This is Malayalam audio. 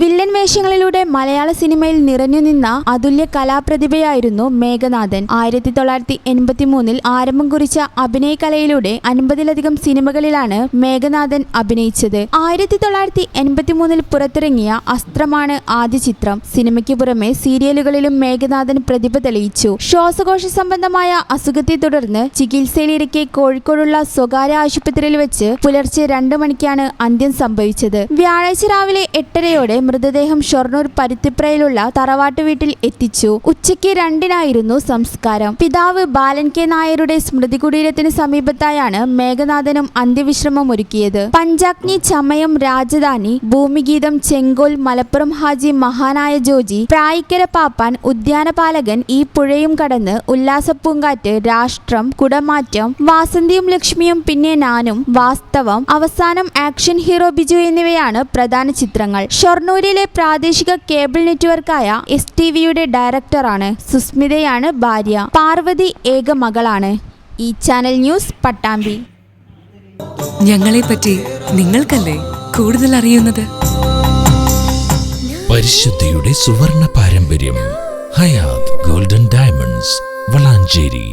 വില്ലൻ വേഷങ്ങളിലൂടെ മലയാള സിനിമയിൽ നിറഞ്ഞു നിന്ന അതുല്യ കലാപ്രതിഭയായിരുന്നു മേഘനാഥൻ. ആയിരത്തി തൊള്ളായിരത്തി എൺപത്തി മൂന്നിൽ ആരംഭം കുറിച്ച അഭിനയ കലയിലൂടെ അൻപതിലധികം സിനിമകളിലാണ് മേഘനാഥൻ അഭിനയിച്ചത്. ആയിരത്തി തൊള്ളായിരത്തി എൺപത്തി മൂന്നിൽ പുറത്തിറങ്ങിയ അസ്ത്രമാണ് ആദ്യ ചിത്രം. സിനിമയ്ക്ക് പുറമെ സീരിയലുകളിലും മേഘനാഥൻ പ്രതിഭ തെളിയിച്ചു. ശ്വാസകോശ സംബന്ധമായ അസുഖത്തെ തുടർന്ന് ചികിത്സയിലിരിക്കെ കോഴിക്കോടുള്ള സ്വകാര്യ ആശുപത്രിയിൽ വെച്ച് പുലർച്ചെ രണ്ട് മണിക്കാണ് അന്ത്യം സംഭവിച്ചത്. വ്യാഴാഴ്ച രാവിലെ എട്ടരയോടെ മൃതദേഹം ഷൊർണൂർ പരുത്തിപ്രയിലുള്ള തറവാട്ട് വീട്ടിൽ എത്തിച്ചു. ഉച്ചയ്ക്ക് രണ്ടിനായിരുന്നു സംസ്കാരം. പിതാവ് ബാലൻ കെ നായരുടെ സ്മൃതി കുടീരത്തിന് സമീപത്തായാണ് മേഘനാഥനും അന്ത്യവിശ്രമം ഒരുക്കിയത്. പഞ്ചാഗ്നി ചമയം രാജധാനി ഭൂമിഗീതം ചെങ്കോൽ മലപ്പുറം ഹാജി മഹാനായ ജോജി പ്രായിക്കര പാപ്പാൻ ഉദ്യാനപാലകൻ ഈ പുഴയും കടന്ന് ഉല്ലാസപ്പൂങ്കാറ്റ് രാഷ്ട്രം കുടമാറ്റം വാസന്തിയും ലക്ഷ്മിയും പിന്നെ നാനും വാസ്തവം അവസാനം ആക്ഷൻ ഹീറോ ബിജു എന്നിവയാണ് പ്രധാന ചിത്രങ്ങൾ. ഷൊർണൂരിലെ പ്രാദേശിക കേബിൾ നെറ്റ്വർക്കായ എസ് ടി വിയുടെ ഡയറക്ടറാണ് സുസ്മിതയാണ് ഭാര്യ. പാർവതി ഏക മകളാണ്. ഈ ചാനൽ ന്യൂസ് പട്ടാമ്പി. ഞങ്ങളെ പറ്റി നിങ്ങൾക്കല്ലേ കൂടുതൽ അറിയുന്നത്? പരിശുദ്ധിയുടെ സുവർണ പാരമ്പര്യം ഹയാത് ഗോൾഡൻ ഡയമണ്ട്സ് വളാഞ്ചേരി.